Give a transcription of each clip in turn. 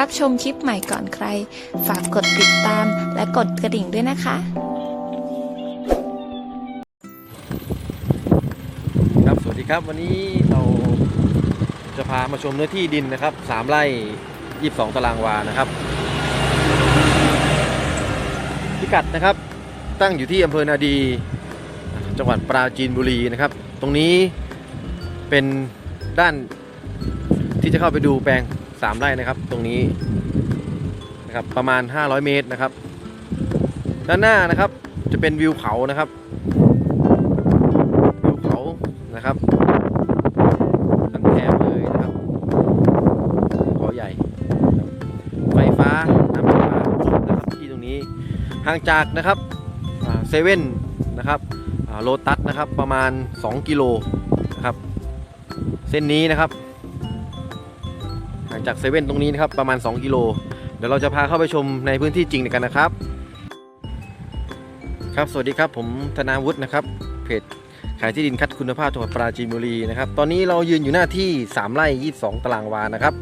รับชมคลิปใหม่ก่อนใคร ฝากกดติดตามและกดกระดิ่งด้วยนะคะครับสวัสดีครับวันนี้เราจะพามาชมเนื้อที่ดินนะครับสามไร่ยี่สองตารางวานะครับ พิกัดนะครับตั้งอยู่ที่อำเภอนาดี จังหวัดปราจีนบุรีนะครับ ตรงนี้เป็นด้านที่จะเข้าไปดูแปลง สามไร่นะครับ ตรงนี้นะครับประมาณ 500 เมตรนะครับ ด้านหน้านะครับจะเป็นวิวเขานะครับวิวเขานะครับทั้งแถบเลยนะครับเขาใหญ่ไฟฟ้าน้ำประานะครับที่ตรงนี้ห่างจากนะครับเซเว่นนะครับโลตัสนะครับประมาณ 2 กิโลนะครับ เส้นนี้นะครับ ห่างจากเซเว่นตรงนี้นะครับประมาณ 2 กิโล เดี๋ยวเราจะพาเข้าไปชมในพื้นที่จริงกันนะครับ ครับสวัสดีครับผมธนาวุฒินะครับเพจขายที่ดินคัดคุณภาพจังหวัดปราจีนบุรีนะครับตอนนี้เรายืนอยู่หน้าที่ 3 ไร่ 22 ตารางวานะครับ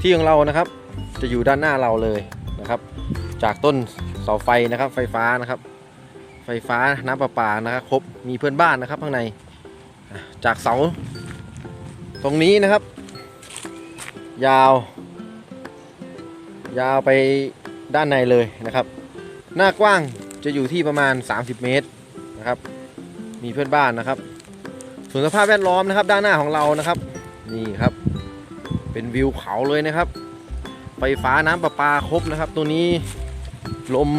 ที่ของเรานะครับจะอยู่ด้านหน้าเราเลยนะครับ จากต้นเสาไฟนะครับ ไฟฟ้านะครับ ไฟฟ้าน้ำประปานะครับครบมีเพื่อนบ้านนะครับข้างในจากเสาตรงนี้นะครับ ยาว ยาวไปด้านในเลยนะครับ หน้ากว้างจะอยู่ที่ประมาณ 30 เมตรนะครับ มีเพื่อนบ้านนะครับส่วนสภาพแวดล้อมนะครับ ด้านหน้าของเรานะครับ นี่ครับ เป็นวิวเขาเลยนะครับ ไฟฟ้าน้ำประปาครบนะครับ ตัวนี้ลม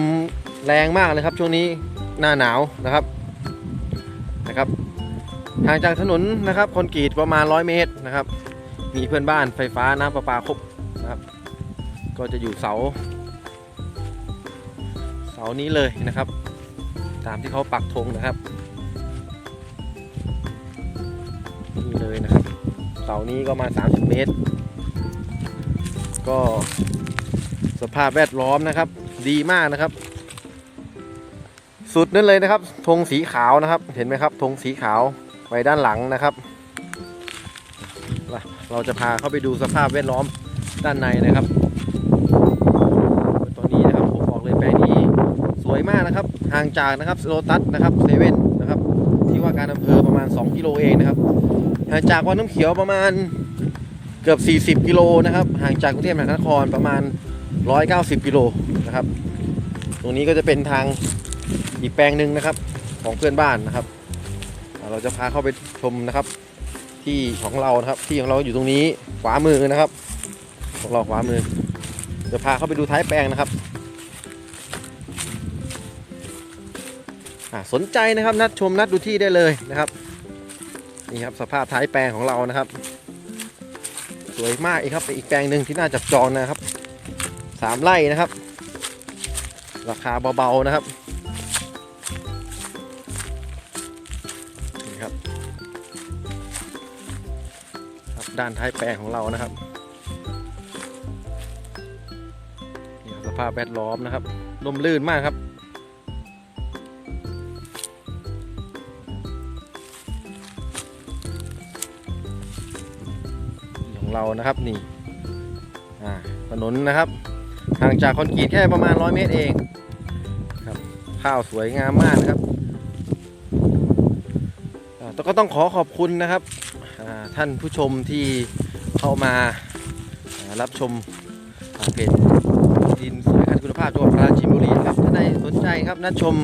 แรงมากเลยครับช่วงนี้หน้าหนาวนะครับนะครับห่างจากถนนนะครับคอนกรีตประมาณ 100 เมตรนะครับ มีเพื่อนบ้านไฟฟ้าน้ำประปาครบนะครับ ก็จะอยู่เสา เสานี้เลยนะครับ ตามที่เขาปักธงนะครับนี่เลยนะครับ เสานี้ก็มา 30 เมตร ก็สภาพแวดล้อมนะครับ ดีมากนะครับ สุดนั่นเลยนะครับธงสีขาวนะครับ เห็นไหมครับธงสีขาวไว้ด้านหลังนะครับ เราจะพาเข้าไปดูสภาพแวดล้อมด้านในนะครับตอนนี้นะครับผมบอกเลยแปลงนี้สวยมากนะครับ ห่างจากนะครับโลตัสนะครับเซเว่นนะครับ ที่ว่าการอำเภอประมาณ 2 กิโลเองนะครับ ห่างจากวังน้ำเขียวประมาณเกือบ 40 กิโลนะครับ ห่างจากกรุงเทพมหานครประมาณ 190 กิโลนะครับ ตรงนี้ก็จะเป็นทางอีกแปลงหนึ่งนะครับของเพื่อนบ้านนะครับ เราจะพาเข้าไปชมนะครับ ที่ของเรานะครับ ที่ของเราอยู่ตรงนี้ขวามือนะครับ ของเราขวามือจะพาเข้าไปดูท้ายแปลงนะครับสนใจนะครับนัดชมนัดดูที่ได้เลยนะครับนี่ครับสภาพท้ายแปลงของเรานะครับ สวยมากอีกครับเป็นอีกแปลงหนึ่งที่น่าจับจองนะครับสามไร่นะครับ ราคาเบาๆนะครับนี่ครับ ด้านท้ายแปลงของเรานะครับนี่ครับสภาพแวดล้อมนะครับลมลื่นมากครับของเรานะครับนี่ถนนนะครับห่างจากคอนกรีตแค่ประมาณ 100 เมตรเองครับข้าวสวยงามมากนะครับอ่ก็ต้องขอขอบคุณนะครับ ท่านผู้ชมที่เข้ามารับชมเพจดินสวยคันคุณภาพจังหวัดปราจีนบุรีครับถ้านใดสนใจครับนัดชม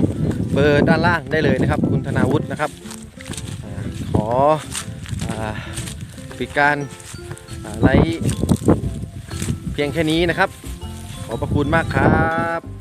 เบอร์ด้านล่างได้เลยนะครับ คุณธนาวุฒินะครับอขออปิดการอ่าไลฟ์เพียงแค่นี้นะครับ ขอบพระคุณมากครับ